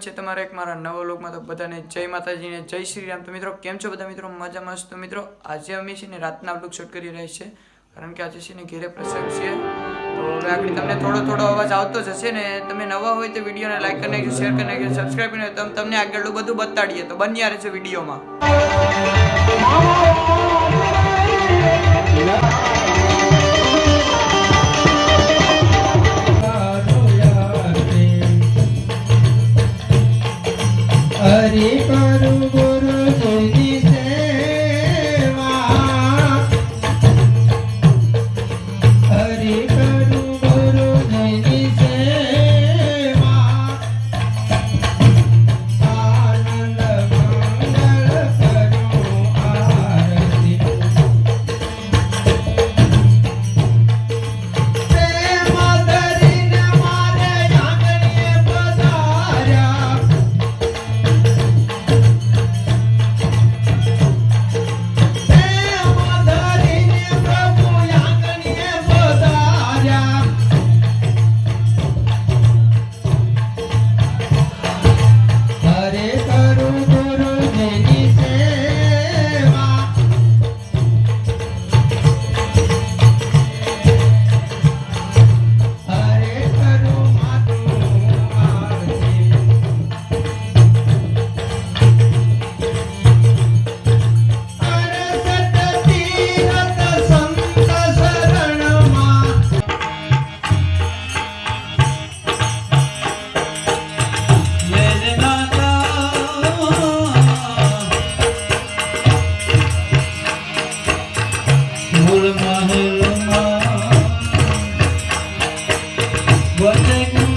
સ્વાગત છે તમારા એક મારા નવા લોકમાં તો બધાને જય માતાજીને જય શ્રી રામ. તો મિત્રો, કેમ છો બધા મિત્રો? મજામાં છો? તો મિત્રો, આજે અમે છે ને રાતના બ્લોગ શૂટ કરી રહ્યા છે કારણ કે આજે છે ને ઘેરે પ્રસંગ છે. તો હવે આગળ તમને થોડો થોડો અવાજ આવતો જ હશે ને તમે નવા હોય તો વિડીયોને લાઈક કરી નાખજો શેર કરી નાખજો સબસ્ક્રાઈબ કરી નાખજો. તમને આગળનું બધું બતાડીએ. તો બન્યા રહેજો વિડીયોમાં. What they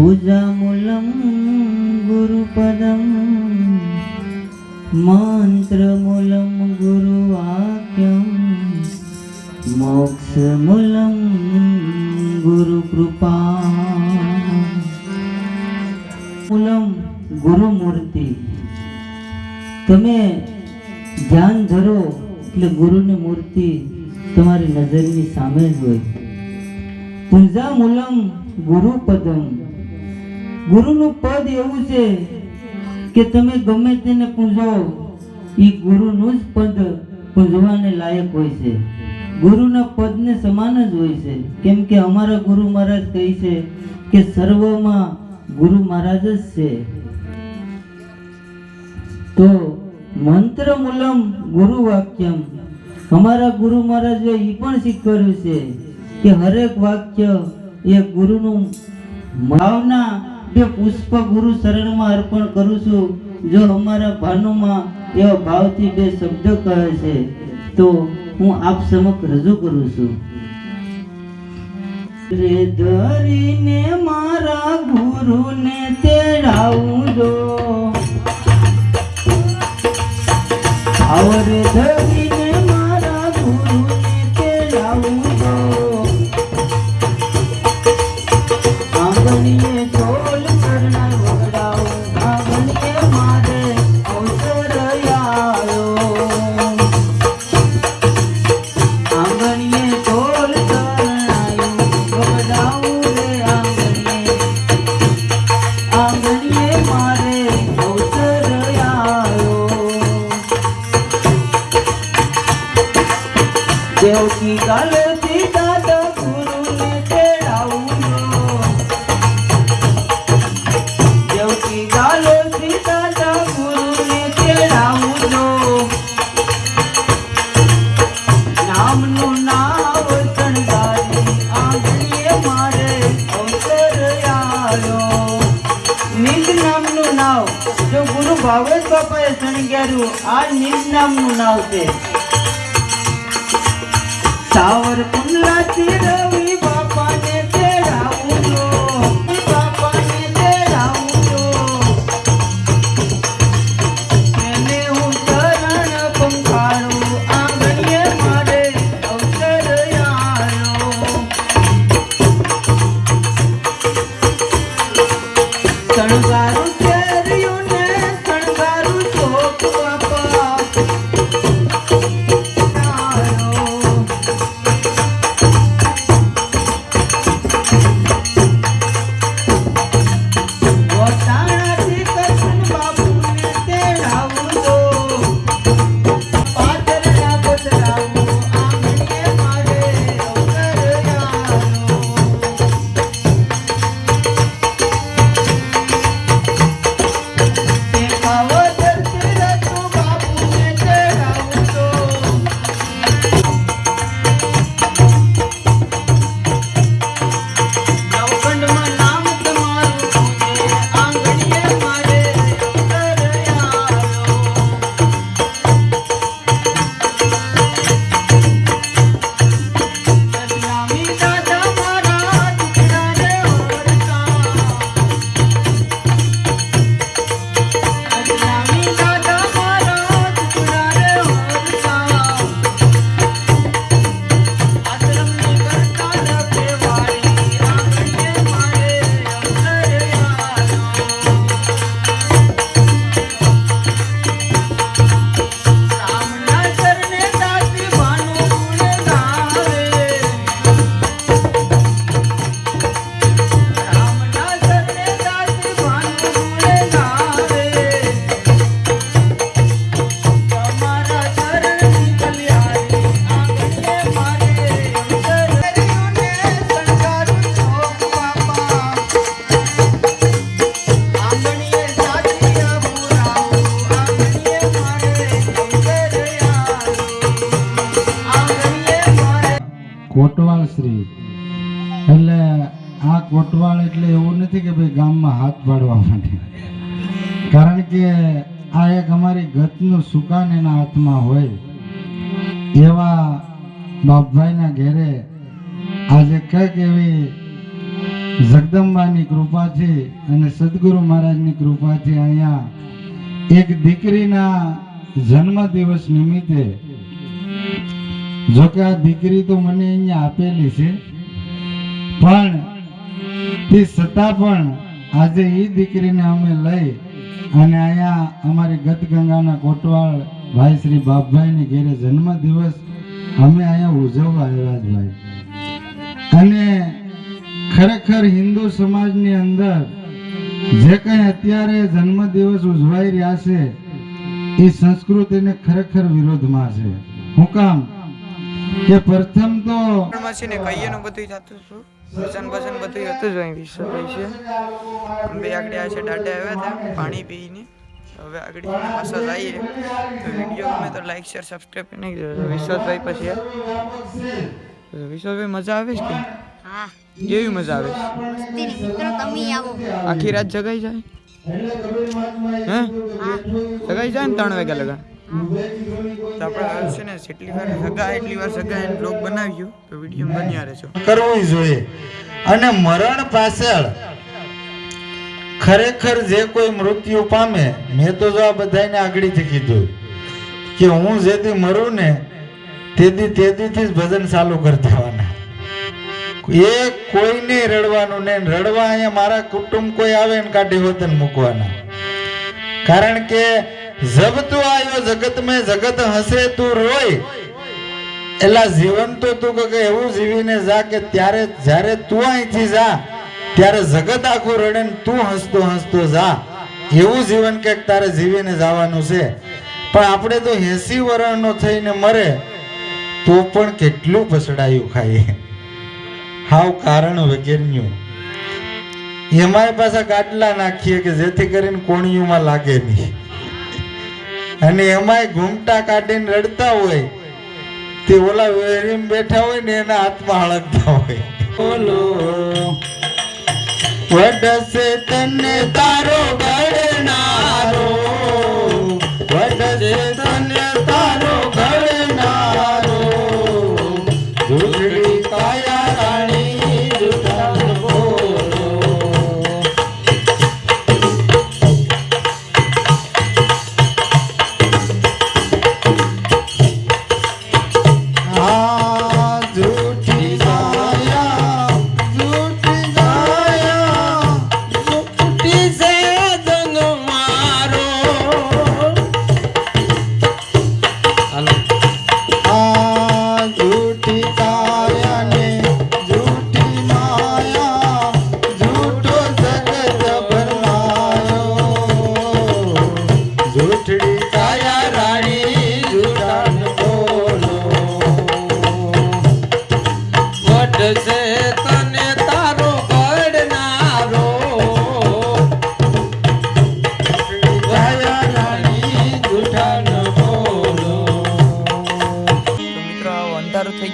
પૂજા గురుపదం ગુરુપદમ గురువాక్యం મૂલમ గురుకృపా મૂલમ ગુરુ કૃપા મૂલમ ગુરુ મૂર્તિ તમે ધ્યાન ધરો એટલે ગુરુની મૂર્તિ તમારી નજરની સામે જ હોય. પૂજા મૂલમ ગુરુ પદમ ગુરુનું પદ એવું છે કે તમે ગમે તેને પૂજો એ ગુરુનું જ પદ પૂજવાને લાયક હોય છે. ગુરુના પદને સમાન જ હોય છે. કેમ કે અમારા ગુરુ મહારાજ કહે છે કે સર્વમાં ગુરુ મહારાજ જ છે. તો મંત્ર મૂલમ ગુરુ વાક્યમ. અમારા ગુરુ મહારાજે એ પણ શીખવાડ્યું છે કે હરેક વાક્ય એ ગુરુનું ભાવના બે પુષ્પ ગુરુ શરણમાં અર્પણ કરું છું. જો અમારા ભાનુમાં એવા ભાવથી બે શબ્દ કહે છે, તો હું આપ સમક્ષ રજૂ કરું છું. રે ધરીને મારા ગુરુને તેડાવું જો. આવરે ધરીને મારા ગુરુને તેડાવું જો. આંગણીએ આવ્યો. નિજ નામનું નાવ. જો ગુરુ ભાવેશ બાપાએ શણગાર્યું, આ નિજ નામનું નાવ છે. સાવર કુંડલાથી રવિ કોટવાળ શ્રી. એટલે આ કોટવાળ એટલે એવું નથી કે ભાઈ ગામમાં હાથ પાડવા માટે. કારણ કે આ એક અમારી ગતનું સુકાન એના હાથમાં હોય. એવા બાપભાઈના ઘેરે આજે કંઈક એવી જગદંબાની કૃપાથી અને સદગુરુ મહારાજની કૃપાથી અહીંયા એક દીકરીના જન્મદિવસ નિમિત્તે જો કે આ દીકરી તો મને અહીંયા આપેલી છે. પણ તે છતાં પણ આજે એ દીકરીને અમે લઈ અને અહીંયા અમારી ગતગંગાના કોટવાળ ભાઈ શ્રી બાપભાઈની ઘેરે જન્મદિવસ અમે અહીંયા ઉજવવા આવ્યા જ ભાઈ. અને ખરેખર હિન્દુ સમાજની અંદર જે કંઈ અત્યારે જન્મદિવસ ઉજવાઈ રહ્યા છે એ સંસ્કૃતિને ખરેખર વિરોધમાં છે. હું કામ કે પ્રથમ તો છે ને કહીએ નું બધું થતું હતું. વસન બસન બધું હતું જ અહીં વિશ્વભાઈ છે. બે આગળ આ છે દાદા આવ્યા હતા પાણી પીને. હવે આગળ મસાજ આવીએ જઈએ. તો વીડિયો ગમે તો લાઈક શેર સબસ્ક્રાઈબ નહીં દેજો વિશ્વાસભાઈ પછી આ. વિશ્વાસભાઈ મજા આવે છે કે? હા. કેવી મજા આવે છે? તમે આવો. આખી રાત જગાઈ જાય? હે? જગાઈ જાય ને ત્રણ વાગ્યા લગા? તો આપણે છે ને જેટલી વાર સગા એટલી વાર સગા એમ બ્લોગ બનાવ્યો તો વીડિયો બન્યા રહેશો કરવું જોઈએ. અને મરણ પાછળ ખરેખર જે કોઈ મૃત્યુ પામે, મેં તો જો આ બધાને આગળથી કીધું કે હું જેથી મરું ને, તેથી તેદીથી જ ભજન ચાલુ કરતા હોવાના એ કોઈને રડવાનું ને રડવા અહીંયા મારા કુટુંબ કોઈ આવે ને કાઢી વતન મૂકવાના. કારણ કે જબ તું આવ્યો જગત મેં જગત હસે તું રોય. એલા જીવન તો તું કે એવું જીવીને જા કે ત્યારે, જ્યારે તું અહીંથી જા, ત્યારે જગત આખું રડે તું હસતો હસતો જા. એવું જીવન કે તારે જીવીને જવાનું છે. પણ આપણે તો એસી વર્ષનો થઈને મરે, તો પણ કેટલું પસડાયું ખાઈએ. હાવ કારણ વગેરેનું. એમાંય પાછા ગાટલા નાખીએ કે જેથી કરીને કોણિયુંમાં લાગે નહીં. અને એમાંય ઘૂમટા કાઢીને રડતા હોય. તે ઓલા વેરીમ બેઠા હોય ને એના હાથમાં હળગતા હોય. બોલો. વડસે તને તારો ગણનારો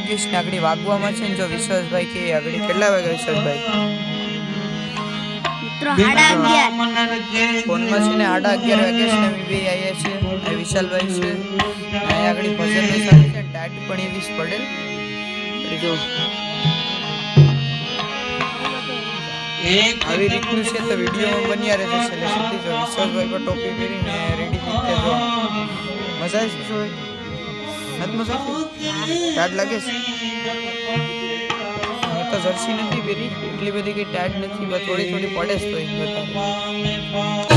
છે ને આગળ વાગવામાં છે ને જો વિશ્વાસભાઈ કે આગળ કેટલા વાગે વિશ્વાસભાઈ? ફોનમાં છે ને આડા અગિયાર વાગે છે ને અમે બે આવ્યા છે વિશાલભાઈ છે. અહીંયા આગળ ભજન છે. ટાટ પણ એવી જ પડે. જો આવી રીતનું છે તો વિડીયોમાં બન્યા રહેશે. છેલ્લે સુધી જો વિશ્વાસભાઈ પર ટોપી પહેરીને રેડી રીતે મજા આવે શું નથી ટાટ લાગે છે. તો જર્સી નથી પહેરી. એટલી બધી કઈ ટાટ નથી થોડી થોડી પડે જ તો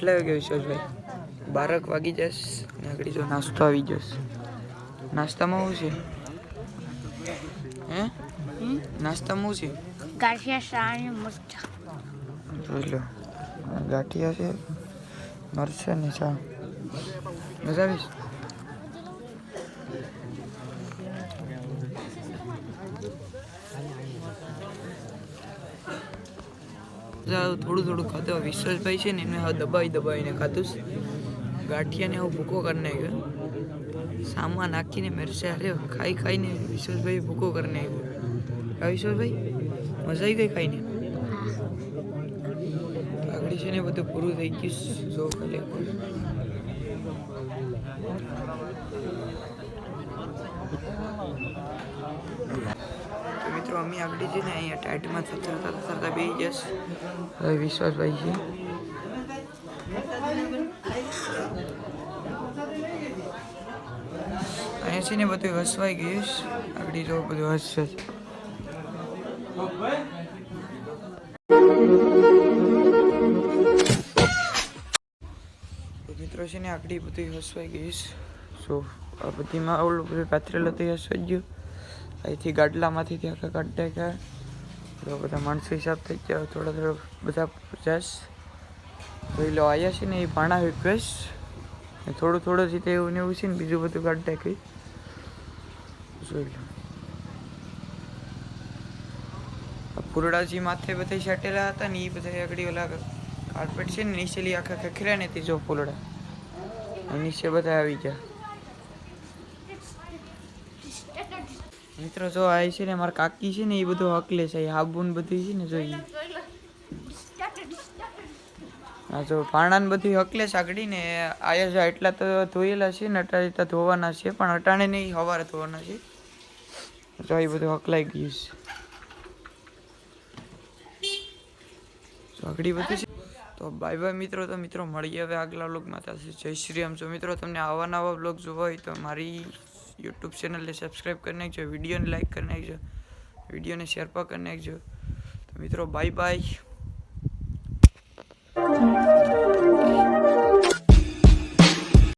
કેટલા વાગે વિશ્વાસભાઈ બારક વાગી જશે. આગળ જો નાસ્તો આવી જશે નાસ્તામાં શું છે? હે? નાસ્તામાં શું છે? ગાંઠિયા સાણી મરચા. જોઈ લો. ગાંઠિયા છે મરચા ને ચા. મજા આવીશ થોડું થોડું ખાતો વિશ્વાસભાઈ છે ને એમને હવે દબાવી દબાવીને છે. ગાંઠિયાને હું ભૂકો કરી નાખ્યો. સામા નાખીને મેરસે રે ખાઈ ખાઈને વિશ્વાસભાઈ ભૂકો કરી નાખ્યો. હા વિશ્વાસભાઈ મજા આવી ગઈ ખાઈને? આગળ છે ને બધું પૂરું થઈ ગયું જો ખાલી. અમે આગળ છે ને અહીંયા ટાઈટમાં થતા થતા બે જશ હવે વિશ્વાસભાઈ છે. અહીંયા છે ને બધું હસવાઈ ગયું. આગળ જો બધું હસશે મિત્રો છે ને આકડી બધી હસવાઈ ગઈશ સો આ બધીમાં ઓલું બધું પાથરેલું તો હસવાઈ ગયું અહીંથી ગાડલામાંથી ત્યાં કાઢી નાખ્યા તો બધા માણસો હિસાબ થઈ ગયા. થોડા થોડા બધા પચાસ તો લો આવ્યા છે ને એ ભાણા રિક્વેસ્ટ થોડું થોડું રીતે એવું ને એવું છે ને બીજું બધું કાઢ નાખ્યું જોઈ લો. આ ફૂરડાજી માથે બધા છાટેલા હતા ને એ બધા આગળ ઓલા કાર્પેટ છે ને નીચેલી આખા ખખર્યા ને તે જો અને નીચે બધા આવી ગયા. મિત્રો, જો આ છે ને મારા કાકી છે ને, એ બધું હકલે છે. હાબુન હાબુ ને બધી છે ને જોઈએ હા જો પાણા બધી હકલે આગળ ને. આયા છે એટલા તો ધોયેલા છે ને, અટાણે તો ધોવાના છે, પણ અટાણે નહીં હવારે ધોવાના છે. જો એ બધું હકલાઈ ગયું છે. સાગડી બધું છે. તો બાય બાય મિત્રો, તો મિત્રો, મળીએ હવે આગલા વ્લોગમાં થશે જય શ્રી રામ. જો મિત્રો, તમને આવા નવા વ્લોગ જોવા હોય તો મારી યુટ્યુબ ચેનલને સબસ્ક્રાઈબ કરી નાખજો, વિડીયોને લાઈક કરી નાખજો, વિડીયોને શેર પણ કરી નાખજો. તો મિત્રો બાય બાય